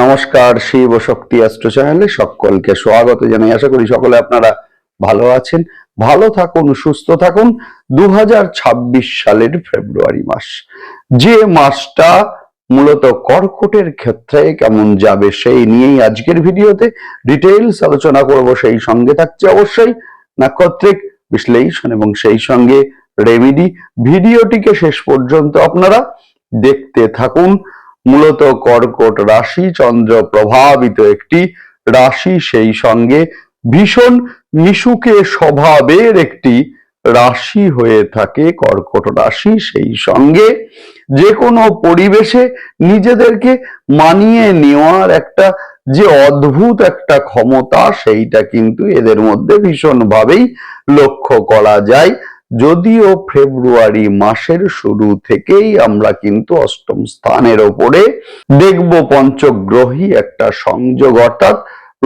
নমস্কার, শিব শক্তি অ্যাস্ট্রো চ্যানেলে সকলকে স্বাগত জানাই। আশা করি সকলে আপনারা ভালো আছেন। ভালো থাকুন, সুস্থ থাকুন। দু সালের ফেব্রুয়ারি মাস। যে মাসটা মূলত কর্কটের ক্ষেত্রে কেমন যাবে সেই নিয়েই আজকের ভিডিওতে ডিটেইলস আলোচনা করব। সেই সঙ্গে থাকছে অবশ্যই নাক্ষত্রিক বিশ্লেষণ এবং সেই সঙ্গে রেমিডি। ভিডিওটিকে শেষ পর্যন্ত আপনারা দেখতে থাকুন। মূলত কর্কট রাশি চন্দ্র প্রভাবিত একটি রাশি, সেই সঙ্গে ভীষণ মিশুকে স্বভাবের একটি রাশি হয়ে থাকে কর্কট রাশি, সেই সঙ্গে যে কোনো পরিবেশে নিজেদেরকে মানিয়ে নেওয়ার একটা যে অদ্ভুত একটা ক্ষমতা, সেইটা কিন্তু এদের মধ্যে ভীষণভাবেই লক্ষ্য করা যায়। যদিও ফেব্রুয়ারি মাসের শুরু থেকেই আমরা কিন্তু অষ্টম স্থানের ওপরে দেখব পঞ্চগ্রহী একটা সংযোগ, অর্থাৎ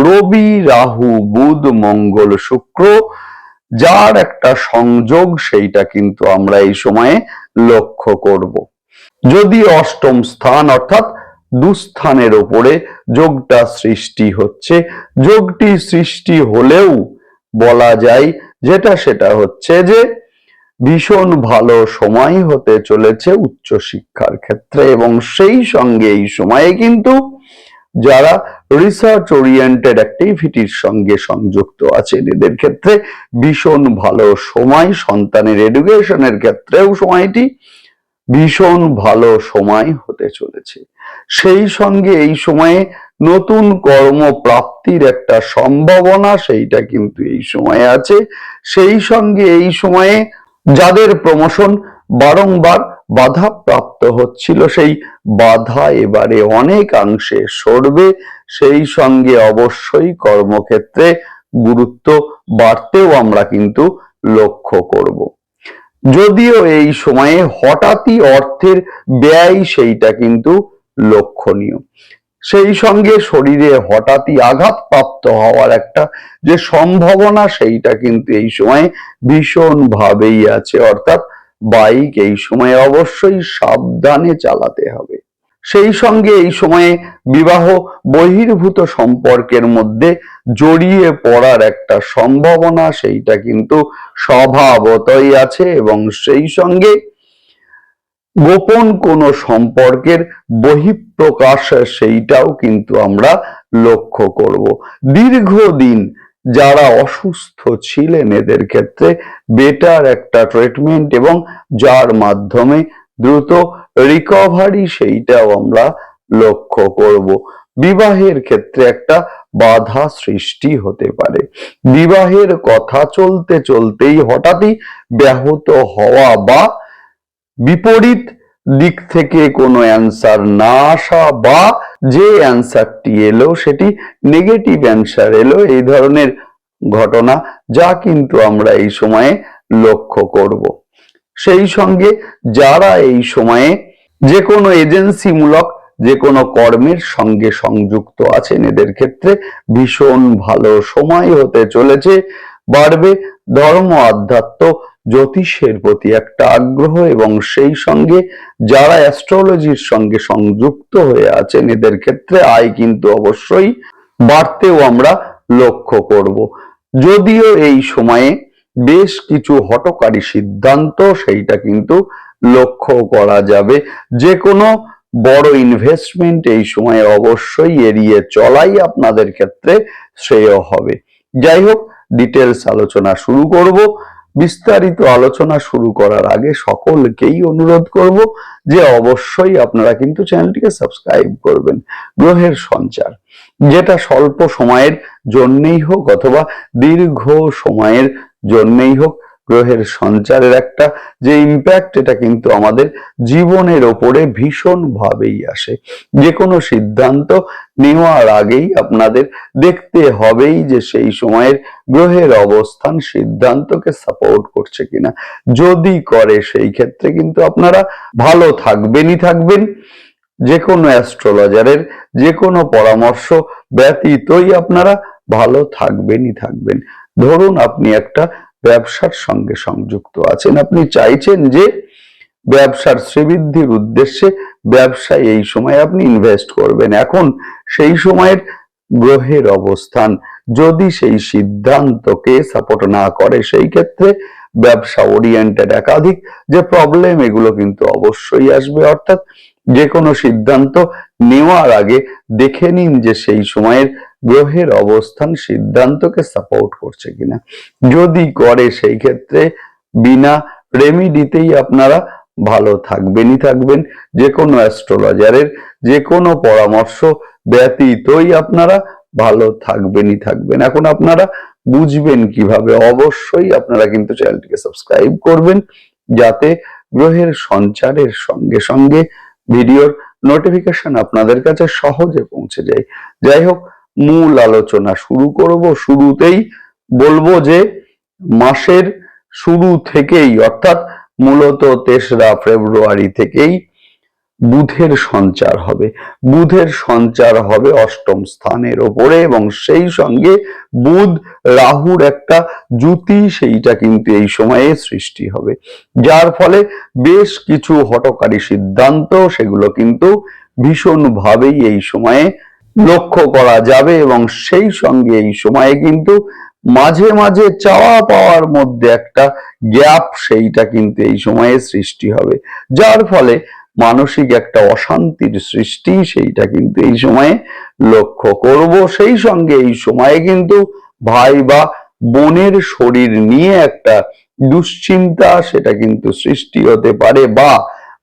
রবি, রাহু, বুধ, মঙ্গল, শুক্র, যার একটা সংযোগ সেইটা কিন্তু আমরা এই সময়ে লক্ষ্য করব। যদি অষ্টম স্থান, অর্থাৎ দুস্থানের ওপরে যোগটা সৃষ্টি হচ্ছে, যোগটি সৃষ্টি হলেও বলা যায় যেটা সেটা হচ্ছে যে ভীষণ ভালো সময় হতে চলেছে উচ্চ শিক্ষার ক্ষেত্রে এবং সেই সঙ্গে এই সময়ে কিন্তু যারা রিসার্চ ওরিয়েন্টেড অ্যাক্টিভিটির সঙ্গে সংযুক্ত আছেন, এদের ক্ষেত্রে ভীষণ ভালো সময়, সন্তানের এডুকেশনের ক্ষেত্রেও সময়টি ভীষণ ভালো সময় হতে চলেছে। সেই সঙ্গে এই সময়ে নতুন কর্মপ্রাপ্তির একটা সম্ভাবনা, সেইটা কিন্তু এই সময়ে আছে। সেই সঙ্গে এই সময়ে যাদের প্রমোশন বারংবার বাধা প্রাপ্ত হচ্ছিল, সেই বাধা এবারে অনেকাংশে সরবে। সেই সঙ্গে অবশ্যই কর্মক্ষেত্রে গুরুত্ব বাড়তেও আমরা কিন্তু লক্ষ্য করব। যদিও এই সময়ে হঠাৎই অর্থের ব্যয় সেইটা কিন্তু লক্ষণীয়। সেই সঙ্গে শরীরে হঠাৎই আঘাতপ্রাপ্ত হওয়ার একটা যে সম্ভাবনা, সেইটা কিন্তু এই সময়ে ভীষণ ভাবেই আছে। অর্থাৎ বাইক এই সময়ে অবশ্যই সাবধানে চালাতে হবে। সেই সঙ্গে এই সময়ে বিবাহ বহির্ভূত সম্পর্কের মধ্যে জড়িয়ে পড়ার একটা সম্ভাবনা, সেইটা কিন্তু স্বভাবতই আছে এবং সেই সঙ্গে গোপন কোনো সম্পর্কের বহিঃপ্রকাশ, সেইটাও কিন্তু আমরা লক্ষ্য করব। দীর্ঘদিন যারা অসুস্থ ছিলেন এদের ক্ষেত্রে বেটার একটা ট্রিটমেন্ট এবং যার মাধ্যমে দ্রুত রিকভারি সেইটাও আমরা লক্ষ্য করব। বিবাহের ক্ষেত্রে একটা বাধা সৃষ্টি হতে পারে। বিবাহের কথা চলতে চলতেই হঠাৎই ব্যাহত হওয়া বা বিপরীত দিক থেকে কোনো অ্যান্সার না আসা বা যে অ্যান্সারটি এলো সেটি নেগেটিভ অ্যান্সার এলো, এই ধরনের ঘটনা যা কিন্তু আমরা এই সময়ে লক্ষ্য করব। সেই সঙ্গে যারা এই সময়ে যে কোনো এজেন্সিমূলক যে কোনো কর্মের সঙ্গে সংযুক্ত আছেন, এদের ক্ষেত্রে ভীষণ ভালো সময় হতে চলেছে। বাড়বে ধর্ম, আধ্যাত্ম জ্যোতিষের প্রতি একটা আগ্রহ এবং সেই সঙ্গে যারা অ্যাস্ট্রোলজির সঙ্গে সংযুক্ত হয়ে আছেন, এদের ক্ষেত্রে আয় কিন্তু অবশ্যই বাড়তেও আমরা লক্ষ্য করব। যদিও এই সময়ে বেশ কিছু হটকারী সিদ্ধান্ত সেইটা কিন্তু লক্ষ্য করা যাবে। যে কোনো বড় ইনভেস্টমেন্ট এই সময়ে অবশ্যই এড়িয়ে চলাই আপনাদের ক্ষেত্রে শ্রেয় হবে। যাই হোক ডিটেলস আলোচনা শুরু করব। বিস্তারিত আলোচনা শুরু করার আগে সকলকেই অনুরোধ করব যে অবশ্যই আপনারা কিন্তু চ্যানেলটিকে সাবস্ক্রাইব করবেন, গ্রহের সঞ্চার। যেটা স্বল্প সময়ের জন্যেই হোক অথবা দীর্ঘ সময়ের জন্যেই হোক গ্রহের সঞ্চারের একটা যে ইম্প্যাক্ট এটা কিন্তু আমাদের জীবনের ওপরে ভীষণ ভাবেই আসে। যে কোনো সিদ্ধান্ত নেওয়ার আগেই আপনাদের দেখতে হবেই যে সেই সময়ের গ্রহের অবস্থান সিদ্ধান্তকে সাপোর্ট করছে কিনা। যদি করে, সেই ক্ষেত্রে কিন্তু আপনারা ভালো থাকবেনই থাকবেন। যে কোনো অ্যাস্ট্রোলজারের যে কোনো পরামর্শ ব্যতীতই আপনারা ভালো থাকবেনই থাকবেন। ধরুন, আপনি একটা ব্যবসার সঙ্গে সংযুক্ত আছেন। আপনি চাইছেন যে ব্যবসার শ্রীবৃদ্ধির উদ্দেশ্যে ব্যবসায় এই সময় আপনি ইনভেস্ট করবেন। এখন সেই সময়ের গ্রহের অবস্থান, যদি সেই সিদ্ধান্তকে সাপোর্ট না করে, সেই ক্ষেত্রে ব্যবসা ওরিয়েন্টেড একাধিক যে প্রবলেম এগুলো কিন্তু অবশ্যই আসবে। অর্থাৎ যে কোনো সিদ্ধান্ত নেওয়ার আগে দেখে নিন যে সেই সময়ের গ্রহের অবস্থান সিদ্ধান্তকে সাপোর্ট করছে কিনা। যদি করে সেই ক্ষেত্রে বিনা রেমিডিতেই আপনারা ভালো থাকবেনই থাকবেন। যে কোনো অ্যাস্ট্রোলজারের যে কোনো পরামর্শ ব্যতীতই আপনারা ভালো থাকবেনই থাকবেন। এখন আপনারা বুঝবেন কীভাবে। অবশ্যই আপনারা কিন্তু চ্যানেলটিকে সাবস্ক্রাইব করবেন যাতে গ্রহের সঞ্চারের সঙ্গে সঙ্গে ভিডিওর নোটিফিকেশন আপনাদের কাছে সহজে পৌঁছে যায়। যাই হোক মূল আলোচনা শুরু করব। শুরুতেই বলব যে মাসের শুরু থেকেই, অর্থাৎ মূলত তেসরা ফেব্রুয়ারি থেকেই বুধের সঞ্চার হবে। বুধের সঞ্চার হবে অষ্টম স্থানের ওপরে এবং সেই সঙ্গে বুধ রাহুর একটা জুতি সেইটা কিন্তু এই সময়ে সৃষ্টি হবে। যার ফলে বেশ কিছু হটকারী সিদ্ধান্ত, সেগুলো কিন্তু ভীষণভাবেই এই সময়ে লক্ষ্য করা যাবে এবং সেই সঙ্গে এই সময়ে কিন্তু মাঝে মাঝে চাওয়া পাওয়ার মধ্যে একটা গ্যাপ সেইটা কিন্তু এই সময়ে সৃষ্টি হবে। যার ফলে মানসিক একটা অশান্তির সৃষ্টি সেইটা কিন্তু এই সময়ে লক্ষ্য করব। সেই সঙ্গে এই সময়ে কিন্তু ভাই বা বোনের শরীর নিয়ে একটা দুশ্চিন্তা সেটা কিন্তু সৃষ্টি হতে পারে বা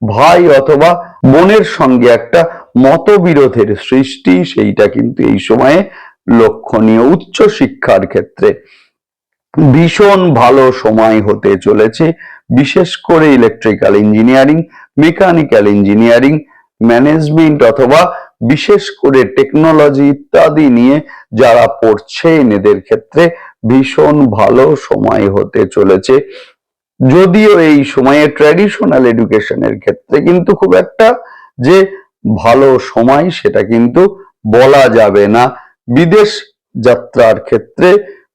ভাই অথবা বোনের সঙ্গে একটা মতবিরোধের সৃষ্টি, সেইটা কিন্তু এই সময়ে লক্ষণীয় উচ্চ শিক্ষার ক্ষেত্রে। ভীষণ ভালো সময় হতে চলেছে, বিশেষ করে electrical engineering mechanical engineering management অথবা বিশেষ করে টেকনোলজি ইত্যাদি নিয়ে যারা পড়ছে এদের ক্ষেত্রে ভীষণ ভালো সময় হতে চলেছে। যদিও এই সময়ে ট্র্যাডিশনাল এডুকেশনের ক্ষেত্রে কিন্তু খুব একটা যে ভালো সময় সেটা কিন্তু বলা যাবে না। বিদেশ যাত্রার ক্ষেত্রে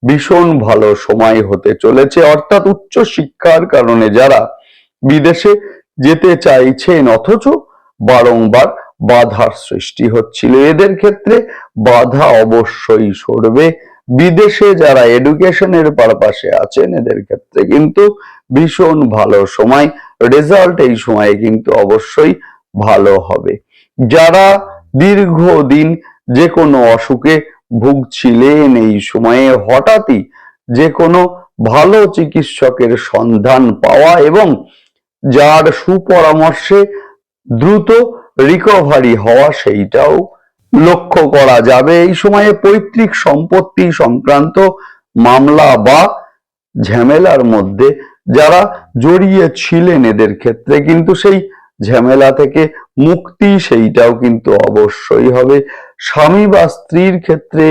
ভীষণ ভালো সময় হতে চলেছে, অর্থাৎ উচ্চ শিক্ষার কারণে যারা বিদেশে যেতে চাইছেন অথচ বারংবার বাধার সৃষ্টি হচ্ছিল, এদের ক্ষেত্রে বাধা অবশ্যই সরবে। বিদেশে যারা এডুকেশনের পারপাসে আছেন এদের ক্ষেত্রে কিন্তু ভীষণ ভালো সময় রেজাল্ট এই সময়ে কিন্তু অবশ্যই ভালো হবে। যারা দীর্ঘদিন যে কোনো অসুখে ভুগছিলেন এই সময়ে, হঠাৎই যে কোনো ভালো চিকিৎসকের সন্ধান পাওয়া এবং যার সুপরামর্শে দ্রুত রিকভারি হওয়া সেইটাও লক্ষ্য করা যাবে। এই সময়ে পৈতৃক সম্পত্তি সংক্রান্ত মামলা বা ঝামেলার মধ্যে যারা জড়িয়ে ছিলেন এদের ক্ষেত্রে কিন্তু সেই ঝামেলা থেকে মুক্তি সেইটাও কিন্তু অবশ্যই হবে। স্বামী বা স্ত্রীর ক্ষেত্রে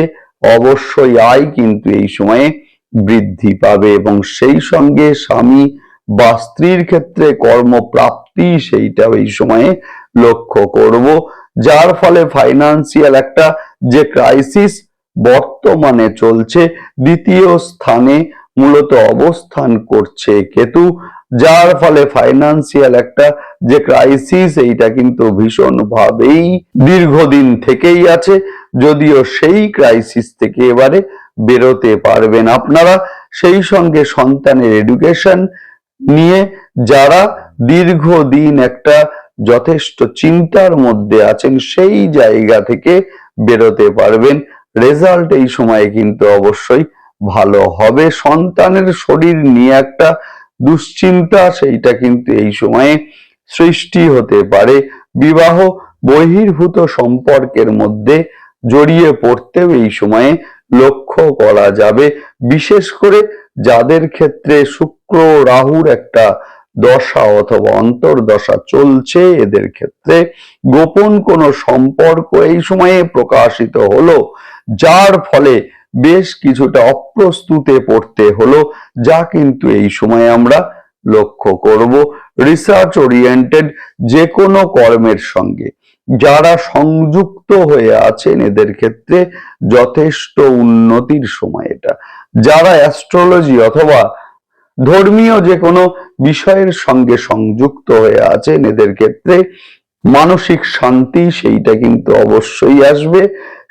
অবশ্যই আয় কিন্তু এই সময়ে বৃদ্ধি পাবে এবং সেই সঙ্গে স্বামী বা স্ত্রীর ক্ষেত্রে কর্মপ্রাপ্তি সেইটাও এই সময়ে লক্ষ্য করব। যার ফলে ফাইন্যান্সিয়াল একটা যে ক্রাইসিস বর্তমানে চলছে, দ্বিতীয় স্থানে মূলত অবস্থান করছে কেতু, যার ফলে ফাইন্যান্সিয়াল একটা যে ক্রাইসিস এইটা কিন্তু ভীষণ ভাবেই দীর্ঘদিন থেকেই আছে, যদিও সেই ক্রাইসিস থেকে এবারে বেরোতে পারবেন আপনারা। সেই সঙ্গে সন্তানের এডুকেশন নিয়ে যারা দীর্ঘদিন একটা যথেষ্ট চিন্তার মধ্যে আছেন, সেই জায়গা থেকে বেরোতে পারবেন। রেজাল্ট এই সময়ে কিন্তু অবশ্যই ভালো হবে। সন্তানের শরীর নিয়ে একটা দুশ্চিন্তা, সেইটা কিন্তু এই সময়ে সৃষ্টি হতে পারে। বিবাহ বহির্ভূত সম্পর্কের মধ্যে জড়িয়ে পড়তেও এই সময়ে লক্ষ্য করা যাবে। বিশেষ করে যাদের ক্ষেত্রে শুক্র, রাহুর একটা দশা অথবা অন্তর্দশা চলছে এদের ক্ষেত্রে। গোপন কোনো সম্পর্ক এই সময়ে প্রকাশিত হলো, যার ফলে বেশ কিছুটা অপ্রস্তুতে পড়তে হলো, যা কিন্তু এই সময়ে আমরা লক্ষ্য করব। রিসার্চ ওরিয়েন্টেড যে কোনো কর্মের সঙ্গে। যারা সংযুক্ত হয়ে আছেন এদের ক্ষেত্রে যথেষ্ট উন্নতির সময় এটা। যারা অ্যাস্ট্রোলজি অথবা ধর্মীয় যে কোনো বিষয়ের সঙ্গে সংযুক্ত হয়ে আছেন, এদের ক্ষেত্রে মানসিক শান্তি সেইটা কিন্তু অবশ্যই আসবে।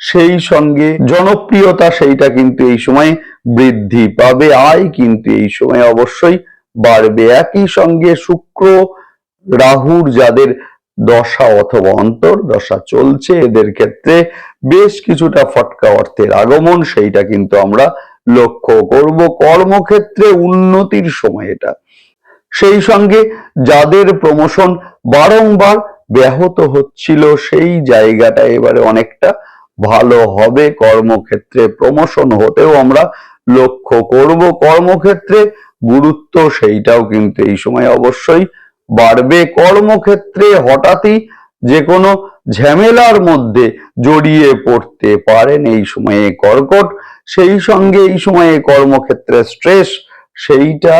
সেই সঙ্গে জনপ্রিয়তা সেইটা কিন্তু এই সময় বৃদ্ধি পাবে, আয় কিন্তু এই সময় অবশ্যই বাড়বে। একই সঙ্গে শুক্র, রাহুর যাদের দশা অথবা অন্তর, দশা চলছে, এদের ক্ষেত্রে বেশ কিছুটা ফটকা অর্থের আগমন সেইটা কিন্তু আমরা লক্ষ্য করব কর্মক্ষেত্রে উন্নতির সময় এটা। সেই সঙ্গে যাদের প্রমোশন বারংবার ব্যাহত হচ্ছিল, সেই জায়গাটা এবারে অনেকটা ভালো হবে। কর্মক্ষেত্রে প্রমোশন হতেও আমরা লক্ষ্য করব। কর্মক্ষেত্রে গুরুত্ব সেইটাও কিন্তু এই সময় অবশ্যই বাড়বে। কর্মক্ষেত্রে হঠাৎই যে কোনো ঝামেলার মধ্যে জড়িয়ে পড়তে পারেন। এই সময়ে কর্কট সেই সঙ্গে এই সময়ে কর্মক্ষেত্রে স্ট্রেস সেইটা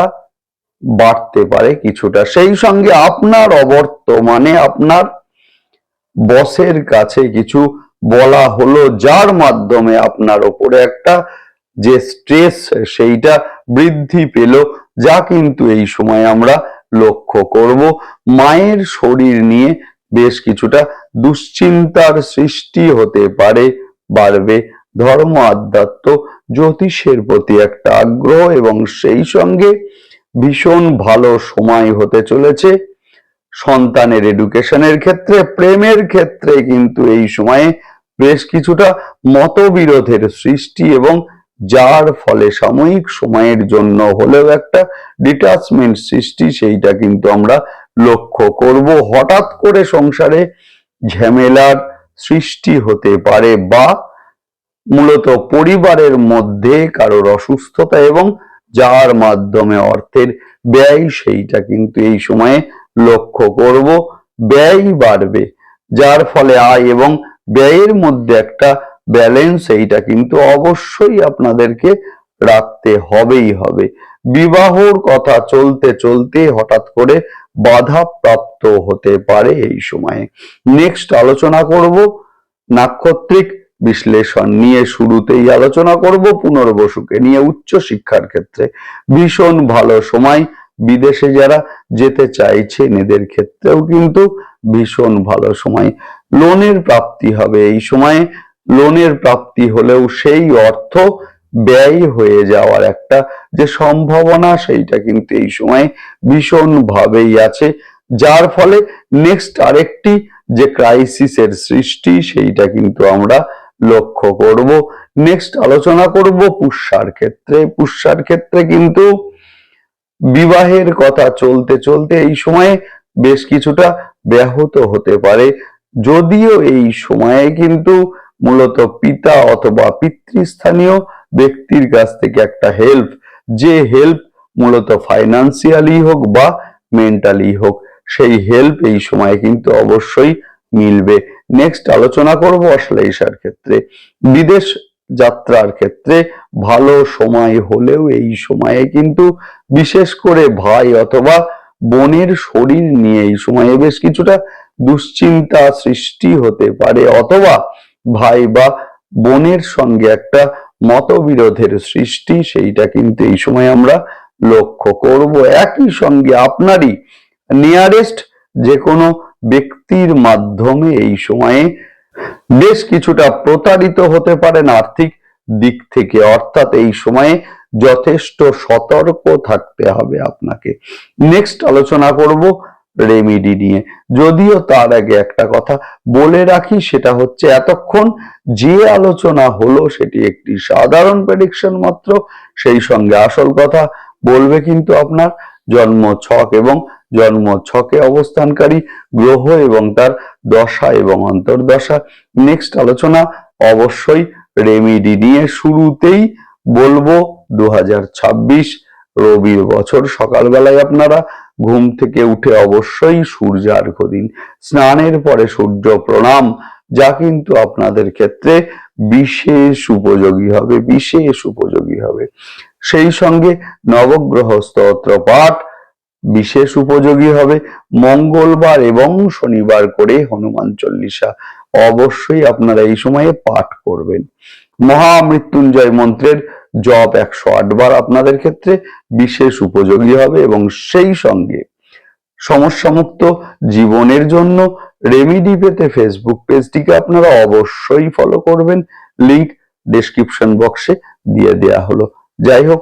বাড়তে পারে কিছুটা। সেই সঙ্গে আপনার অবর্তমানে আপনার বসের কাছে কিছু বলা হলো, যার মাধ্যমে আপনার ওপরে একটা যে স্ট্রেস সেইটা বৃদ্ধি পেল, যা কিন্তু এই সময় আমরা লক্ষ্য করব। মায়ের শরীর নিয়ে বেশ কিছুটা দুশ্চিন্তার সৃষ্টি হতে পারে, বাড়বে। ধর্ম আধ্যাত্ম জ্যোতিষের প্রতি একটা আগ্রহ এবং সেই সঙ্গে ভীষণ ভালো সময় হতে চলেছে। সন্তানের এডুকেশনের ক্ষেত্রে, প্রেমের ক্ষেত্রে কিন্তু এই সময়ে বেশ কিছুটা মতবিরোধের সৃষ্টি এবং যার ফলে সাময়িক সময়ের জন্য হলেও একটা ডিটাচমেন্ট সৃষ্টি, সেইটা কিন্তু আমরা লক্ষ্য করব। হঠাৎ করে সংসারে ঝামেলার সৃষ্টি হতে পারে বা মূলত পরিবারের মধ্যে কারোর অসুস্থতা এবং যার মাধ্যমে অর্থের ব্যয় সেইটা কিন্তু এই সময়ে লক্ষ্য করব। ব্যয় বাড়বে, যার ফলে আয় এবং ব্যয়ের মধ্যে একটা ব্যালেন্স এইটা কিন্তু অবশ্যই আপনাদেরকে রাখতে হবেই হবে। বিবাহর কথা চলতে চলতে হঠাৎ করে বাধা প্রাপ্ত হতে পারে এই সময়ে। নেক্সট আলোচনা করব নাক্ষত্রিক বিশ্লেষণ নিয়ে শুরুতেই আলোচনা করব পুনর্বসুকে নিয়ে উচ্চ শিক্ষার ক্ষেত্রে। ভীষণ ভালো সময়। বিদেশে যারা যেতে চাইছেন, এদের ক্ষেত্রেও কিন্তু ভীষণ ভালো সময়। লোনের প্রাপ্তি হবে। এই সময়ে লোনের প্রাপ্তি হলেও সেই অর্থ ব্যয় হয়ে যাওয়ার একটা যে সম্ভাবনা, সেইটা কিন্তু এই সময় ভীষণ ভাবেই আছে। যার ফলে নেক্সট আরেকটি যে ক্রাইসিসের সৃষ্টি, সেইটা কিন্তু আমরা লক্ষ্য করব। নেক্সট আলোচনা করব পুষ্যার ক্ষেত্রে। পুষ্যার ক্ষেত্রে কিন্তু বিবাহের কথা চলতে চলতে এই সময়ে বেশ কিছুটা ব্যাহত হতে পারে। যদিও এই সময়ে কিন্তু মূলত পিতা অথবা পিতৃস্থানীয় ব্যক্তির কাছ থেকে একটা হেল্প যে হেল্প মূলত ফাইন্যান্সিয়ালি হোক বা মেন্টালি হোক, সেই হেল্প এই সময় কিন্তু অবশ্যই মিলবে। নেক্সট আলোচনা করব অশ্লেষার ক্ষেত্রে। বিদেশ যাত্রার ক্ষেত্রে ভালো সময় হলেও এই সময়ে কিন্তু বিশেষ করে ভাই অথবা বোনের শরীর নিয়ে এই সময়ে বেশ কিছুটা দুশ্চিন্তা সৃষ্টি হতে পারে অথবা ভাই বা বোনের সঙ্গে একটা মতবিরোধের সৃষ্টি, সেইটা কিন্তু এই সময় আমরা লক্ষ্য করব। একই সঙ্গে আপনারই নিয়ারেস্ট যে কোনো ব্যক্তির মাধ্যমে এই সময়ে বেশ কিছুটা প্রতারিত হতে পারেন আর্থিক দিক থেকে। অর্থাৎ এই সময়ে যথেষ্ট সতর্ক থাকতে হবে আপনাকে। নেক্সট আলোচনা করব রেমিডি নিয়ে। যদিও তার আগে একটা কথা বলে রাখি, সেটা হচ্ছে এতক্ষণ যে আলোচনা হলো সেটি একটি সাধারণ প্রেডিকশন মাত্র। সেই সঙ্গে আসল কথা বলবে কিন্তু আপনার জন্ম ছক এবং জন্ম ছকে অবস্থানকারী গ্রহ এবং তার দশা এবং অন্তর্দশা। নেক্সট আলোচনা, অবশ্যই রেমিডি নিয়ে শুরুতেই বলব দু হাজার ছাব্বিশ রবির বছর। সকালবেলায় আপনারা ঘুম থেকে উঠে অবশ্যই সূর্যার্ঘ দিন। স্নানের পরে সূর্য প্রণাম, যা কিন্তু আপনাদের ক্ষেত্রে বিশেষ উপযোগী হবে, বিশেষ উপযোগী হবে। সেই সঙ্গে নবগ্রহ স্তোত্র পাঠ বিশেষ উপযোগী হবে মঙ্গলবার এবং শনিবার করে হনুমান চল্লিশা। অবশ্যই আপনারা এই সময়ে পাঠ করবেন। মহামৃত্যুঞ্জয় মন্ত্রের জব একশো বার আপনাদের ক্ষেত্রে বিশেষ উপযোগী হবে এবং সেই সঙ্গে সমস্যামুক্ত জীবনের জন্য রেমিডি পেতে ফেসবুক পেজটিকে আপনারা অবশ্যই ফলো করবেন। লিংক ডেসক্রিপশন বক্সে দিয়ে দেয়া হলো। যাই হোক